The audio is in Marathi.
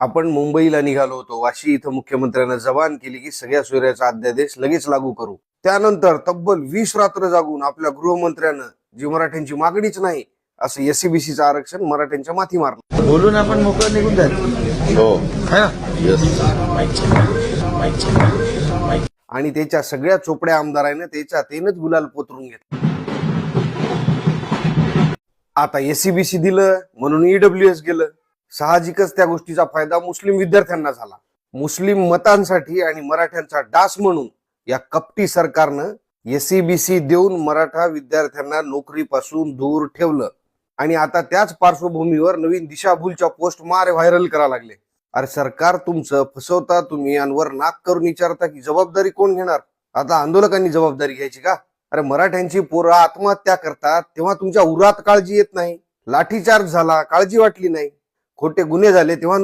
आपण मुंबईला निघालो होतो. वाशी इथं मुख्यमंत्र्यांना जबान केली की सगळ्या सोयऱ्याचा अध्यादेश लगेच लागू करू. त्यानंतर तब्बल वीस रात्र जागून आपल्या गृहमंत्र्यानं जी मराठ्यांची मागणीच नाही असं एससीबीसीचं आरक्षण मराठ्यांच्या माथी मारलं. बोलून आपण मोकळं निघून हो. है आणि त्याच्या सगळ्या चोपड्या आमदारांना त्याच्या तेनच गुलाल पोतरून घेतलं. आता एसीबीसी दिलं म्हणून ईडब्ल्यू एस गेलं. साहजिकच त्या गोष्टीचा फायदा मुस्लिम विद्यार्थ्यांना झाला. मुस्लिम मतांसाठी आणि मराठ्यांचा डास म्हणून या कपटी सरकारनं एसीबीसी देऊन मराठा विद्यार्थ्यांना नोकरीपासून दूर ठेवलं. आणि आता त्याच पार्श्वभूमीवर नवीन दिशाभूलच्या पोस्ट मारे व्हायरल करा लागले. अरे सरकार तुमचं फसवता तुम्ही यांवर नाक करून विचारता की जबाबदारी कोण घेणार? आता आंदोलकांनी जबाबदारी घ्यायची का? अरे मराठ्यांची पोरं आत्महत्या करतात तेव्हा तुमच्या उरात काळजी येत नाही. लाठीचार्ज झाला काळजी वाटली नाही. खोटे गुन्हे झाले तेव्हा